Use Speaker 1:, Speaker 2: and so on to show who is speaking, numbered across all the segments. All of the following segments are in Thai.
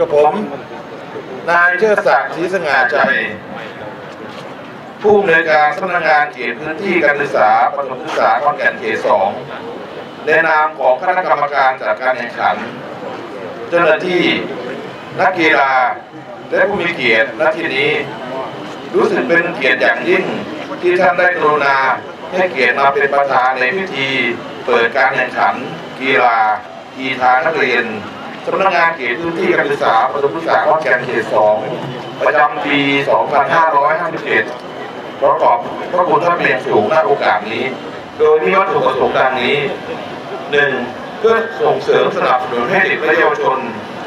Speaker 1: กับผม นายเชิดศักดิ์ศรีสง่าใจ ผู้อำนวยการสำนักงานเขตพื้นที่การศึกษาประถมศึกษาขอนแก่นเขตสองในนามของคณะกรรมการจัดการแข่งขัน เจ้าหน้าที่นักกีฬาและผู้มีเกียรติณที่นี้ รู้สึกเป็นเกียรติอย่างยิ่งที่ท่านได้กรุณาให้เกียรติมาเป็นประธานในพิธี เปิดการแข่งขัน กีฬากีฬานักเรียน สำนักงานเขตพื้นที่การศึกษาประถมศึกษาขอนแก่นเขตสองประจำปี 2557ประกอบพระคุณท่านเป็นอย่างสูงณโอกาสนี้ โดยมีวัตถุประสงค์ดังนี้หนึ่งเพื่อส่งเสริมสนับสนุนให้เด็กและเยาวชน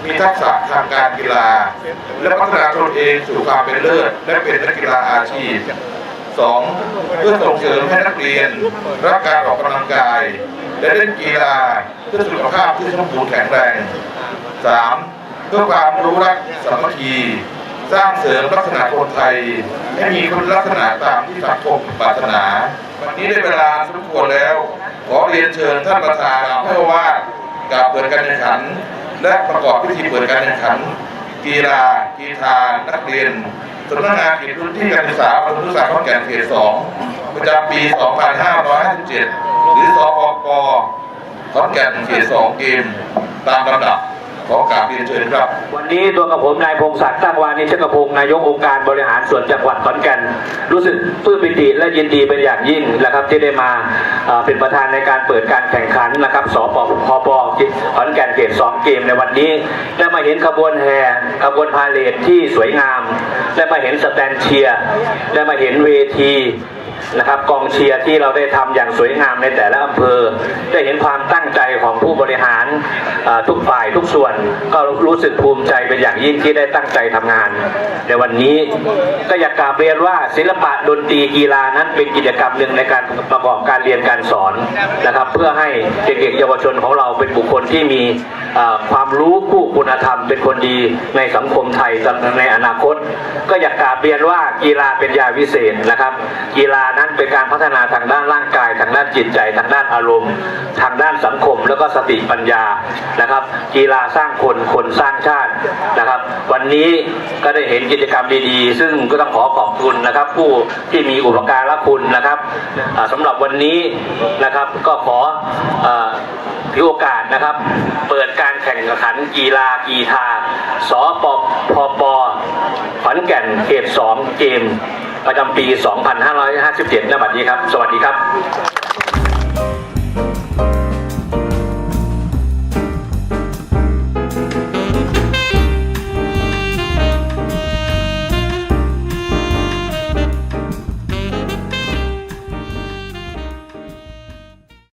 Speaker 1: มีทักษะทางการกีฬา และพัฒนาตนเองสู่ความเป็นเลิศและเป็นนักกีฬาอาชีพสองเพื่อส่งเสริมให้นักเรียนรักการออกกำลังกาย และเล่นกีฬาเพื่อสุขภาพที่สมบูรณ์แข็งแรง สามเพื่อความรู้รักสามัคคีสร้างเสริมลักษณะคนไทย ให้มีคุณลักษณะตามที่สังคมปรารถนา วันนี้ได้เวลาสมควรแล้ว ขอเรียนเชิญท่านประธานเพื่อว่ากล่าวเปิดการแข่งขัน และประกอบพิธีเปิดการแข่งขัน กีฬากีฬานักเรียนสำนักงานเขตพื้นที่การศึกษาประถมศึกษาขอนแก่นเขตสองประจำปี 2557 หรือสปปขอนแก่นเขตสองเกมตามลำดับ ขอกราบเรียนเชิญครับ
Speaker 2: วันนี้ตัวกับผมนายพงศักดิ์ตั้งวานิชกพงศ์นายกองค์การบริหารส่วนจังหวัดขอนแก่น รู้สึกปลื้มปิติและยินดีเป็นอย่างยิ่งนะครับที่ได้มาเป็นประธานในการเปิดการแข่งขันนะครับสปพปขอนแก่นเขตสองเกมในวันนี้ ได้มาเห็นขบวนแห่ขบวนพาเลทที่สวยงาม ได้มาเห็นสแตนเชียร์ได้มาเห็นเวที นะครับกองเชียร์ที่เราได้ทำอย่างสวยงามในแต่ละอำเภอ ได้เห็นความตั้งใจของผู้บริหารทุกฝ่ายทุกส่วนก็รู้สึกภูมิใจเป็นอย่างยิ่งที่ได้ตั้งใจทำงาน ในวันนี้ก็อยากกราบเรียนว่าศิลปะดนตรีกีฬานั้นเป็นกิจกรรมหนึ่งในการประกอบการเรียนการสอนนะครับ เพื่อให้เด็กๆเยาวชนของเราเป็นบุคคลที่มี ความรู้คู่คุณธรรมเป็นคนดีในสังคมไทยในอนาคต ก็อยากกาบเรียนว่ากีฬาเป็นยาวิเศษนะครับ กีฬานั้นเป็นการพัฒนาทางด้านร่างกาย ทางด้านจิตใจ ทางด้านอารมณ์ ทางด้านสังคม แล้วก็สติปัญญานะครับ กีฬาสร้างคนคนสร้างชาตินะครับ วันนี้ก็ได้เห็นกิจกรรมดีๆ ซึ่งก็ต้องขอขอบคุณนะครับ ผู้ที่มีอุปการะคุณนะครับอ่าสำหรับวันนี้นะครับก็ขออ ถือโอกาสนะครับ เปิดการแข่งขันกีฬากีฬาสปพปขอนแก่นเขต2เกมประจำปี 2557ณบัดนี้ครับ สวัสดีครับ